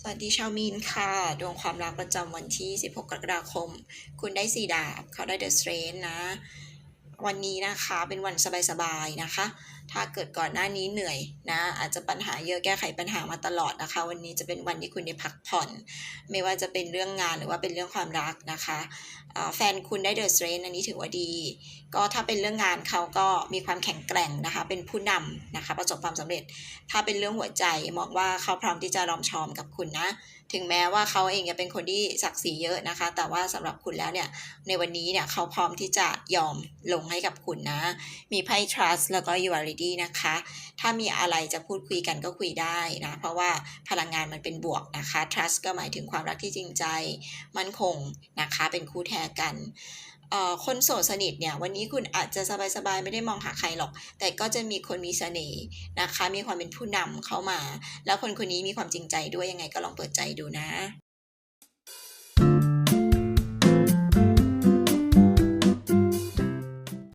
สวัสดีชาวมีนค่ะ ดวงความรักประจำวันที่ 16 กรกฎาคม คุณได้สีดาบ เขาได้เดอะสเตรนนะ วันนี้นะคะเป็นวันสบายๆนะคะ ถ้าเกิดก่อนหน้านี้เหนื่อยนะ อาจจะปัญหาเยอะแก้ไขปัญหามาตลอดนะคะ วันนี้จะเป็นวันที่คุณได้พักผ่อน ไม่ว่าจะเป็นเรื่องงานหรือว่าเป็นเรื่องความรักนะคะแฟนคุณได้เดอะสเตรนอันนี้ถือว่าดี ก็ถ้าเป็นเรื่องงานเขาก็มีความแข็งแกร่งนะคะ เป็นผู้นำนะคะ ประสบความสำเร็จ ถ้าเป็นเรื่องหัวใจมองว่าเขาพร้อมที่จะรอมชอมกับคุณนะ ถึงแม้ว่าเขาเองจะเป็นคนที่ศักดิ์ศรีเยอะนะคะ แต่ว่าสำหรับคุณแล้วเนี่ย ในวันนี้เนี่ยเขาพร้อมที่จะยอมลงให้กับคุณนะ มีไพ่ trust แล้วก็ you are ready นะคะ ถ้ามีอะไรจะพูดคุยกันก็คุยได้นะ เพราะว่าพลังงานมันเป็นบวกนะคะ trust ก็หมายถึงความรักที่จริงใจมั่นคงนะคะ เป็นคู่แท้กันคนโสดสนิทเนี่ยวันนี้คุณอาจจะสบายๆไม่ได้มองหาใครหรอก แต่ก็จะมีคนมีเสน่ห์นะคะ มีความเป็นผู้นำเข้ามา แล้วคนคนนี้มีความจริงใจด้วยยังไงก็ลองเปิดใจดูนะ